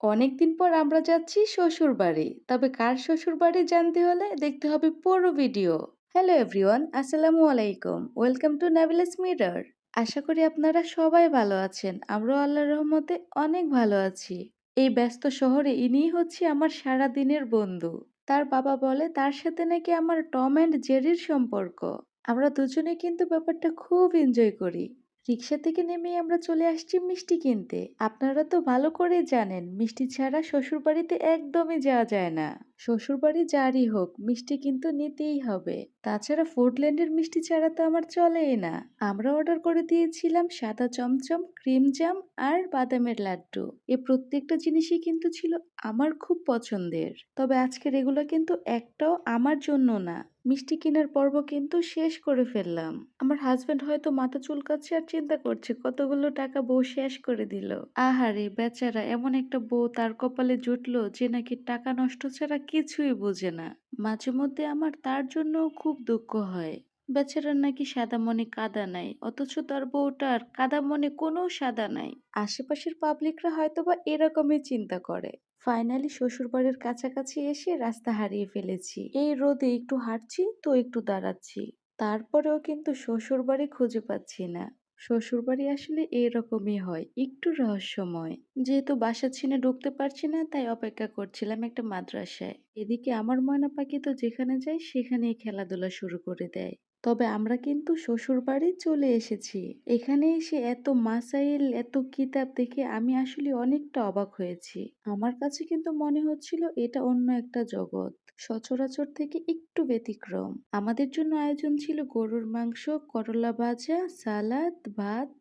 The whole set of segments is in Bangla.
অনেকদিন পর আমরা যাচ্ছি শ্বশুরবাড়ি। তবে কার শ্বশুরবাড়ি জানতে হলে দেখতে হবে পুরো ভিডিও। হ্যালো এভরিওয়ান, আসসালামু আলাইকুম। Welcome to Nabila's mirror. আশা করি আপনারা সবাই ভালো আছেন। আমরাও আল্লাহর রহমতে অনেক ভালো আছি। এই ব্যস্ত শহরে ইনিই হচ্ছে আমার সারা দিনের বন্ধু। তার বাবা বলে তার সাথে নাকি আমার টম অ্যান্ড জেরির সম্পর্ক। আমরা দুজনে কিন্তু ব্যাপারটা খুব এনজয় করি। রিক্সা থেকে নেমেই আমরা চলে আসছি মিষ্টি কিনতে। আপনারা তো ভালো করে জানেন মিষ্টি ছাড়া শ্বশুরবাড়িতে একদমই যাওয়া যায় না। শ্বশুরবাড়ি যারই হোক মিষ্টি কিন্তু নিতেই হবে। তাছাড়া ফুডল্যান্ডের মিষ্টি ছাড়া তো আমার চলেই না। আমরা অর্ডার করে দিয়েছিলাম সাদা চমচম, ক্রিম জাম আর বাদামের লাড্ডু। এ প্রত্যেকটা জিনিসই কিন্তু ছিল আমার খুব পছন্দের। তবে আজকের এগুলো কিন্তু একটাও আমার জন্য না। মিষ্টি কেনার পর্ব কিন্তু শেষ করে ফেললাম। আমার হাজবেন্ড হয়তো মাথা চুলকাচ্ছে আর চিন্তা করছে কতগুলো টাকা বউ শেষ করে দিল। আহারে, বেচারা এমন একটা বউ তার কপালে জুটলো যে নাকি টাকা নষ্ট ছাড়া কিছুই বোঝে না। মাঝে মধ্যে আমার তার জন্য খুব দুঃখ হয়। বেচারার নাকি সাদা মনে কাদা নাই, অথচ তার বউটার কাদা মনে কোনো সাদা নাই। আশেপাশের পাবলিকরা হয়তোবা এরকমই চিন্তা করে। ফাইনালি শ্বশুরবাড়ির কাছাকাছি এসে রাস্তা হারিয়ে ফেলেছি। এই রোদে একটু হাঁটছি, তো একটু দাঁড়াচ্ছি। তারপরেও কিন্তু শ্বশুরবাড়ি খুঁজে পাচ্ছি না। শ্বশুরবাড়ি আসলে এরকমই হয়, একটু রহস্যময়। যেহেতু বাসা ছিনে ঢুকতে পারছি না, তাই অপেক্ষা করছিলাম একটা মাদ্রাসায়। এদিকে আমার ময়না পাখি তো যেখানে যায়, সেখানেই খেলাধুলা শুরু করে দেয়। তবে আমরা কিন্তু শ্বশুরবাড়ি চলে এসেছি। এখানে এসে এত মাসাইল, এত কিতাব দেখে আমি আসলে অনেকটা অবাক হয়েছি। আমার কাছে কিন্তু মনে হচ্ছিল এটা অন্য একটা জগৎ, সচরাচর থেকে একটু ব্যতিক্রম। আমাদের জন্য আয়োজন ছিল গরুর মাংস, করলা ভাজা, সালাদ, ভাত,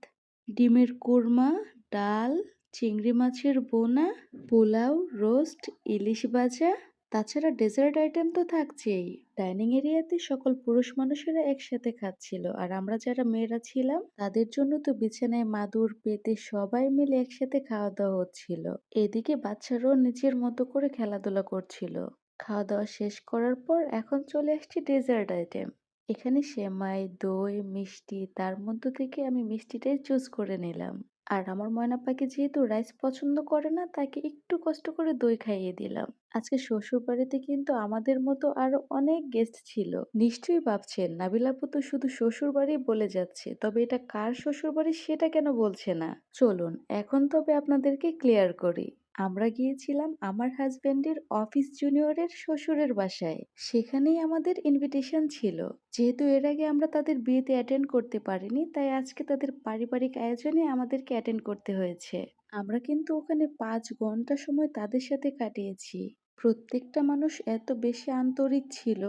ডিমের কোরমা, ডাল, চিংড়ি মাছের বোনা, পোলাও, রোস্ট, ইলিশ ভাজা তাছাড়া ডেজার্ট আইটেম তো থাকছেই। ডাইনিং এরিয়াতে সকল পুরুষ মানুষেরা একসাথে খাচ্ছিল। আর আমরা যারা মেয়েরা ছিলাম, তাদের জন্য তো বিছানায় মাদুর, পেতে সবাই মিলে একসাথে খাওয়া দাওয়া হচ্ছিল। এদিকে বাচ্চারাও নিজের মতো করে খেলাধুলা করছিল। খাওয়া দাওয়া শেষ করার পর এখন চলে আসছি ডেজার্ট আইটেম এখানে সেমাই, দই, মিষ্টি, তার মধ্য থেকে আমি মিষ্টিটাই চুজ করে নিলাম। আর আমার ময়না পাখি যেহেতু রাইস পছন্দ করে না, তাকে একটু কষ্ট করে দই খাইয়ে দিলাম। আজকে শ্বশুর বাড়িতে কিন্তু আমাদের মতো আরও অনেক গেস্ট ছিল। নিশ্চয়ই ভাবছেন নাবিলাপু তো শুধু শ্বশুর বাড়ি বলে যাচ্ছে, তবে এটা কার শ্বশুর বাড়ি সেটা কেন বলছে না? চলুন, এখন তবে আপনাদেরকে ক্লিয়ার করি। আমরা গিয়েছিলাম আমার হাজবেন্ডের অফিস জুনিয়রের শ্বশুরের বাসায়। সেখানেই আমাদের ইনভিটেশন ছিল। যেহেতু এর আগে আমরা তাদের বিয়েতে অ্যাটেন্ড করতে পারিনি, তাই আজকে তাদের পারিবারিক আয়োজনে আমাদেরকে অ্যাটেন্ড করতে হয়েছে। আমরা কিন্তু ওখানে পাঁচ ঘণ্টা সময় তাদের সাথে কাটিয়েছি। প্রত্যেকটা মানুষ এত বেশি আন্তরিক ছিল,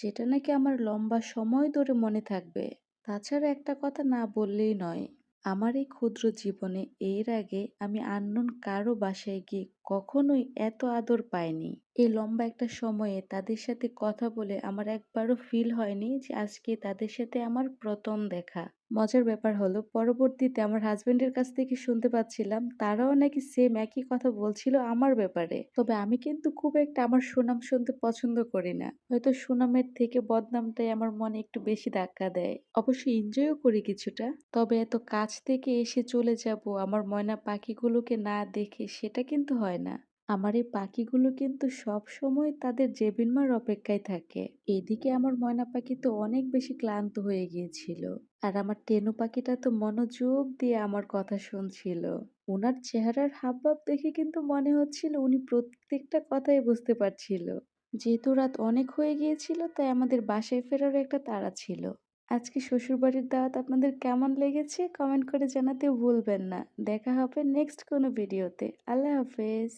যেটা নাকি আমার লম্বা সময় ধরে মনে থাকবে। তাছাড়া একটা কথা না বললেই নয় আমার এই ক্ষুদ্র জীবনে এর আগে আমি আননোন কারও বাসায় গিয়ে কখনোই এত আদর পাইনি। এই লম্বা একটা সময়ে তাদের সাথে কথা বলে আমার একবারও ফিল হয়নি যে আজকে তাদের সাথে আমার প্রথম দেখা। মজার ব্যাপার হলো, পরবর্তীতে আমার হাজবেন্ডের কাছ থেকে শুনতে পাচ্ছিলাম, তারাও নাকি সেম একই কথা বলছিল আমার ব্যাপারে। তবে আমি কিন্তু খুব একটা আমার সুনাম শুনতে পছন্দ করি না। হয়তো সুনামের থেকে বদনামটাই আমার মনে একটু বেশি ধাক্কা দেয়। অবশ্যই এনজয়ও করি কিছুটা। তবে এত কাছ থেকে এসে চলে যাব আমার ময়না পাখিগুলোকে না দেখে সেটা কিন্তু হয় না। আমার এই পাখিগুলো কিন্তু সব সময় তাদের জেবিনমার অপেক্ষায় থাকে। এদিকে আমার ময়না পাখি তো অনেক বেশি ক্লান্ত হয়ে গিয়েছিল। আর আমার টেনু পাখিটা তো মনোযোগ দিয়ে আমার কথা শুনছিল। ওনার চেহারার হাবভাব দেখে কিন্তু মনে হচ্ছিল উনি প্রত্যেকটা কথাই বুঝতে পারছিল। যেহেতু রাত অনেক হয়ে গিয়েছিল, তাই আমাদের বাসায় ফেরারও একটা তাড়া ছিল। আজকে শ্বশুরবাড়ির দাওয়াত আপনাদের কেমন লেগেছে কমেন্ট করে জানাতে ভুলবেন না। দেখা হবে নেক্সট কোনো ভিডিওতে আল্লাহ হাফেজ।